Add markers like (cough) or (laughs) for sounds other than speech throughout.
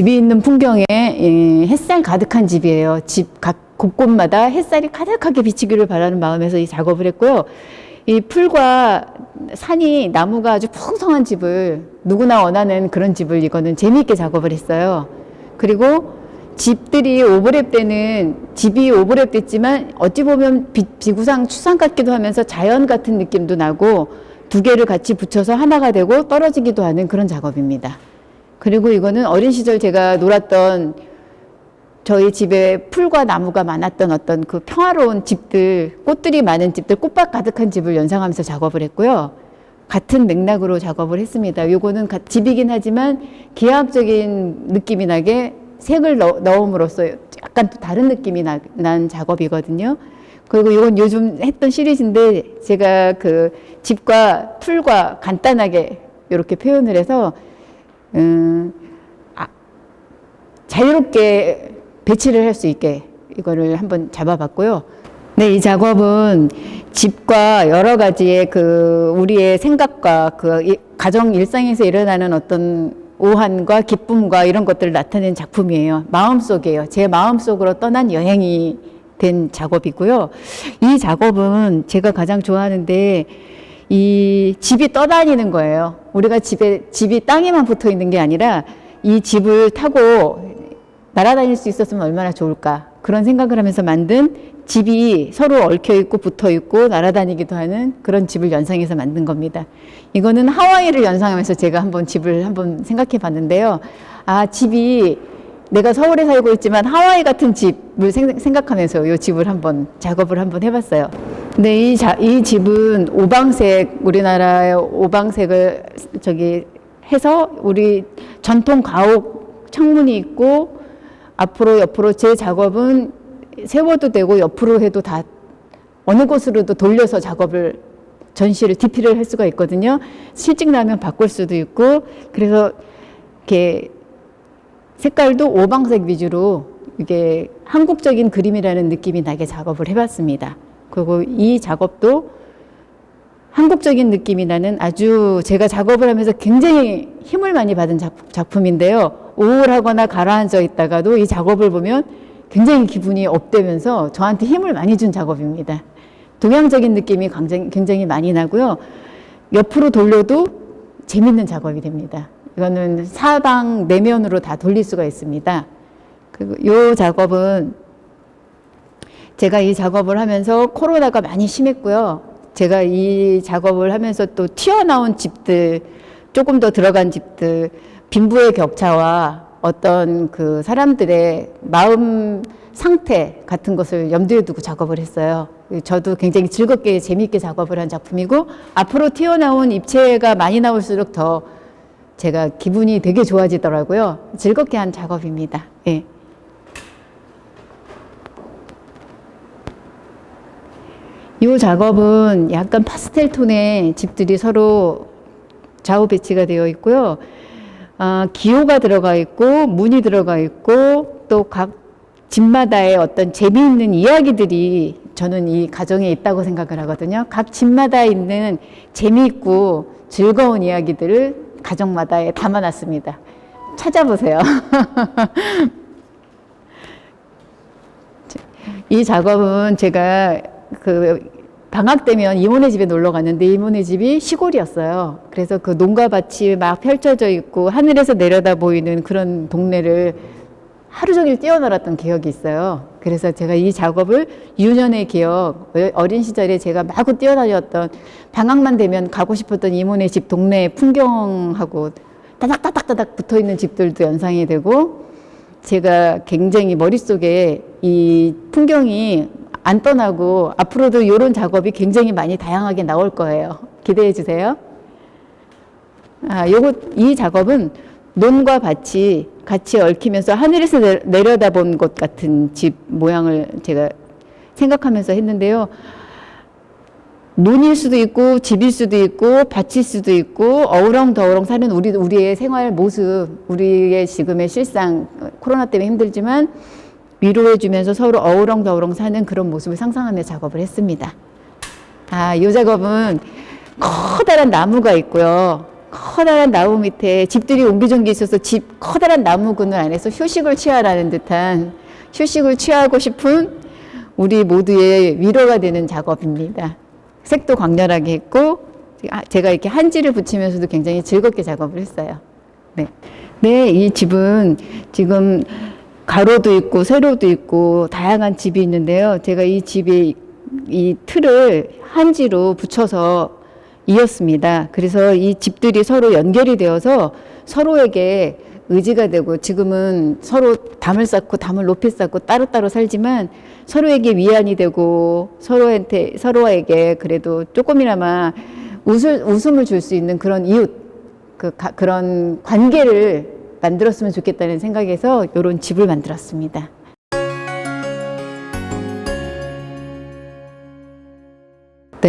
집이 있는 풍경에 예, 햇살 가득한 집이에요. 집 각 곳곳마다 햇살이 가득하게 비치기를 바라는 마음에서 이 작업을 했고요. 이 풀과 산이 나무가 아주 풍성한 집을 누구나 원하는 그런 집을 이거는 재미있게 작업을 했어요. 그리고 집들이 오버랩 되는 집이 오버랩 됐지만 어찌 보면 비, 비구상 추상 같기도 하면서 자연 같은 느낌도 나고 두 개를 같이 붙여서 하나가 되고 떨어지기도 하는 그런 작업입니다. 그리고 이거는 어린 시절 제가 놀았던 저희 집에 풀과 나무가 많았던 어떤 그 평화로운 집들, 꽃들이 많은 집들, 꽃밭 가득한 집을 연상하면서 작업을 했고요. 같은 맥락으로 작업을 했습니다. 요거는 가- 집이긴 하지만 기하학적인 느낌이 나게 색을 넣, 넣음으로써 약간 또 다른 느낌이 나, 난 작업이거든요. 그리고 이건 요즘 했던 시리즈인데 제가 그 집과 풀과 간단하게 이렇게 표현을 해서 음, 아, 자유롭게 배치를 할 수 있게 이거를 한번 잡아봤고요. 네, 이 작업은 집과 여러 가지의 그 우리의 생각과 그 이- 가정 일상에서 일어나는 어떤 오한과 기쁨과 이런 것들을 나타낸 작품이에요. 마음속이에요. 제 마음속으로 떠난 여행이 된 작업이고요. 이 작업은 제가 가장 좋아하는데 이 집이 떠다니는 거예요. 우리가 집에 집이 땅에만 붙어 있는 게 아니라 이 집을 타고 날아다닐 수 있었으면 얼마나 좋을까 그런 생각을 하면서 만든 집이 서로 얽혀 있고 붙어 있고 날아다니기도 하는 그런 집을 연상해서 만든 겁니다. 이거는 하와이를 연상하면서 제가 한번 집을 한번 생각해 봤는데요. 아, 집이 내가 서울에 살고 있지만 하와이 같은 집을 생- 생각하면서 이 집을 한번 작업을 한번 해봤어요. 근데 이, 자, 이 집은 오방색 우리나라의 오방색을 저기 해서 우리 전통 가옥 창문이 있고 앞으로 옆으로 제 작업은 세워도 되고 옆으로 해도 다 어느 곳으로도 돌려서 작업을 전시를 DP를 할 수가 있거든요. 실직 나면 바꿀 수도 있고 그래서 이렇게 색깔도 오방색 위주로 이게 한국적인 그림이라는 느낌이 나게 작업을 해봤습니다. 그리고 이 작업도 한국적인 느낌이 나는 아주 제가 작업을 하면서 굉장히 힘을 많이 받은 작- 작품인데요. 우울하거나 가라앉아 있다가도 이 작업을 보면 굉장히 기분이 업되면서 저한테 힘을 많이 준 작업입니다. 동양적인 느낌이 굉장히 많이 나고요. 옆으로 돌려도 재밌는 작업이 됩니다. 이거는 사방 내면으로 다 돌릴 수가 있습니다. 그리고 이 작업은 제가 이 작업을 하면서 코로나가 많이 심했고요. 제가 이 작업을 하면서 또 튀어나온 집들, 조금 더 들어간 집들, 빈부의 격차와 어떤 그 사람들의 마음 상태 같은 것을 염두에 두고 작업을 했어요. 저도 굉장히 즐겁게 재미있게 작업을 한 작품이고 앞으로 튀어나온 입체가 많이 나올수록 더 제가 기분이 되게 좋아지더라고요. 즐겁게 한 작업입니다. 예. 이 작업은 약간 파스텔 톤의 집들이 서로 좌우 배치가 되어 있고요. 아, 기호가 들어가 있고 문이 들어가 있고 또 각 집마다의 어떤 재미있는 이야기들이 저는 이 가정에 있다고 생각을 하거든요. 각 집마다 있는 재미있고 즐거운 이야기들을 가정마다에 담아놨습니다. 찾아보세요. (laughs) 이 작업은 제가 그 방학 때면 이모네 집에 놀러 갔는데 이모네 집이 시골이었어요. 그래서 그 농가밭이 막 펼쳐져 있고 하늘에서 내려다 보이는 그런 동네를 하루 종일 뛰어놀았던 기억이 있어요. 그래서 제가 이 작업을 유년의 기억, 어린 시절에 제가 마구 뛰어다녔던 방학만 되면 가고 싶었던 이모네 집 동네 풍경하고 따닥따닥따닥 붙어 있는 집들도 연상이 되고 제가 굉장히 머릿속에 이 풍경이 안 떠나고 앞으로도 이런 작업이 굉장히 많이 다양하게 나올 거예요. 기대해 주세요. 아, 요거 이 작업은 논과 밭이 같이 얽히면서 하늘에서 내- 내려다본 것 같은 집 모양을 제가 생각하면서 했는데요. 논일 수도 있고 집일 수도 있고 밭일 수도 있고 어우렁더우렁 사는 우리 우리의 생활 모습, 우리의 지금의 실상 코로나 때문에 힘들지만 위로해 주면서 서로 어우렁더우렁 사는 그런 모습을 상상하며 작업을 했습니다. 아, 이 작업은 커다란 나무가 있고요. 커다란 나무 밑에 집들이 옹기종기 있어서 집 커다란 나무 그늘 안에서 휴식을 취하라는 듯한 휴식을 취하고 싶은 우리 모두의 위로가 되는 작업입니다. 색도 강렬하게 했고 아, 제가 이렇게 한지를 붙이면서도 굉장히 즐겁게 작업을 했어요. 네. 네, 이 집은 지금 가로도 있고 세로도 있고 다양한 집이 있는데요. 제가 이 집에 이 틀을 한지로 붙여서 이었습니다. 그래서 이 집들이 서로 연결이 되어서 서로에게 의지가 되고 지금은 서로 담을 쌓고 담을 높이 쌓고 따로따로 살지만 서로에게 위안이 되고 서로한테 서로에게 그래도 조금이나마 웃을, 웃음을 줄 수 있는 그런 이웃 그 가, 그런 관계를 만들었으면 좋겠다는 생각에서 이런 집을 만들었습니다.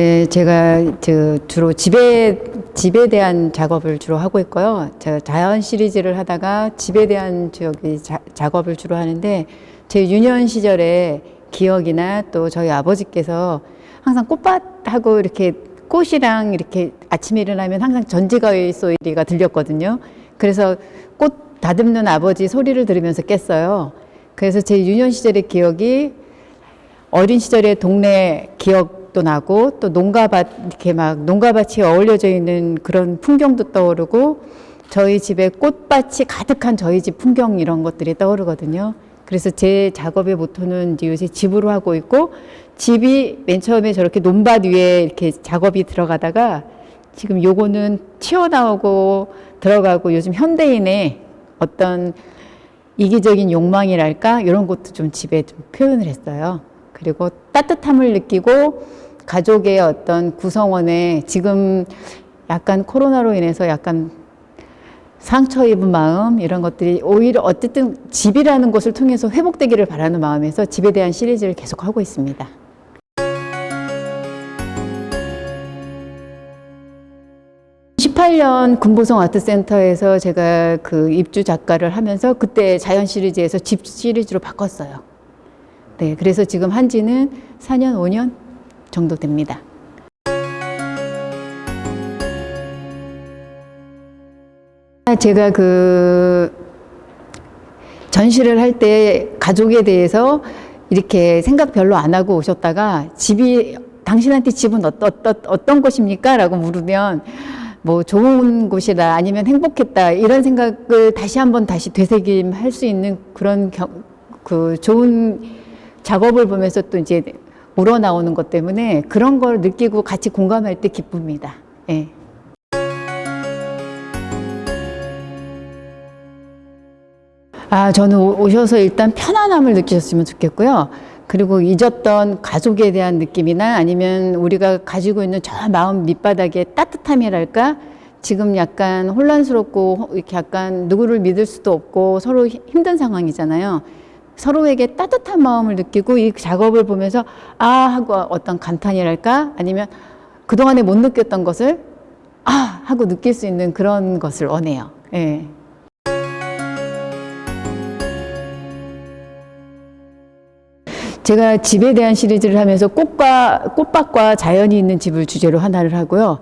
네, 제가 저 주로 집에 집에 대한 작업을 주로 하고 있고요. 제가 자연 시리즈를 하다가 집에 대한 저기 자, 작업을 주로 하는데 제 유년 시절의 기억이나 또 저희 아버지께서 항상 꽃밭하고 이렇게 꽃이랑 이렇게 아침에 일어나면 항상 전지가위 소리가 들렸거든요. 그래서 꽃 다듬는 아버지 소리를 들으면서 깼어요. 그래서 제 유년 시절의 기억이 어린 시절의 동네 기억 도 나고 또 농가밭 이렇게 막 농가밭이 어울려져 있는 그런 풍경도 떠오르고 저희 집에 꽃밭이 가득한 저희 집 풍경 이런 것들이 떠오르거든요. 그래서 제 작업의 모토는 이제 요새 집으로 하고 있고 집이 맨 처음에 저렇게 논밭 위에 이렇게 작업이 들어가다가 지금 요거는 튀어나오고 들어가고 요즘 현대인의 어떤 이기적인 욕망이랄까 이런 것도 좀 집에 좀 표현을 했어요. 그리고 따뜻함을 느끼고 가족의 어떤 구성원에 지금 약간 코로나로 인해서 약간 상처 입은 마음 이런 것들이 오히려 어쨌든 집이라는 것을 통해서 회복되기를 바라는 마음에서 집에 대한 시리즈를 계속 하고 있습니다. (18년) 군보성 아트센터에서 제가 그 입주 작가를 하면서 그때 자연 시리즈에서 집 시리즈로 바꿨어요. 네, 그래서 지금 한지는 4년, 5년 정도 됩니다. 제가 그 전시를 할 때 가족에 대해서 이렇게 생각 별로 안 하고 오셨다가 집이 당신한테 집은 어떤 어떤 어떤 곳입니까? 라고 물으면 뭐 좋은 곳이다 아니면 행복했다 이런 생각을 다시 한번 다시 되새김 할 수 있는 그런 경, 그 좋은 작업을 보면서 또 이제 우러나오는 것 때문에 그런 걸 느끼고 같이 공감할 때 기쁩니다. 예. 아, 저는 오- 오셔서 일단 편안함을 느끼셨으면 좋겠고요. 그리고 잊었던 가족에 대한 느낌이나 아니면 우리가 가지고 있는 저 마음 밑바닥의 따뜻함이랄까? 지금 약간 혼란스럽고 이렇게 약간 누구를 믿을 수도 없고 서로 히- 힘든 상황이잖아요. 서로에게 따뜻한 마음을 느끼고 이 작업을 보면서 아 하고 어떤 감탄이랄까? 아니면 그동안에 못 느꼈던 것을 아 하고 느낄 수 있는 그런 것을 원해요. 예. 제가 집에 대한 시리즈를 하면서 꽃과 꽃밭과 자연이 있는 집을 주제로 하나를 하고요.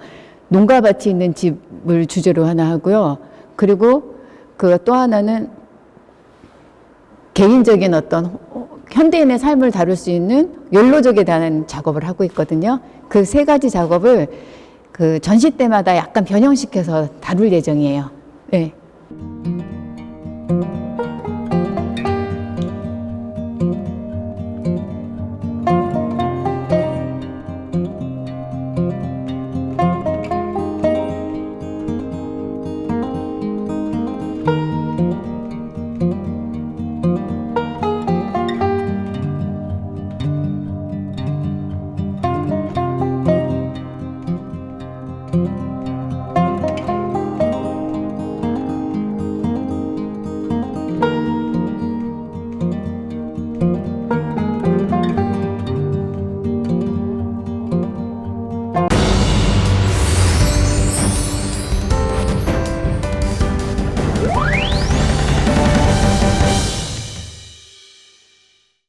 농가밭이 있는 집을 주제로 하나 하고요. 그리고 그 또 하나는 개인적인 어떤 현대인의 삶을 다룰 수 있는 욜로족에 대한 작업을 하고 있거든요. 그 세 가지 작업을 그 전시 때마다 약간 변형시켜서 다룰 예정이에요. 네.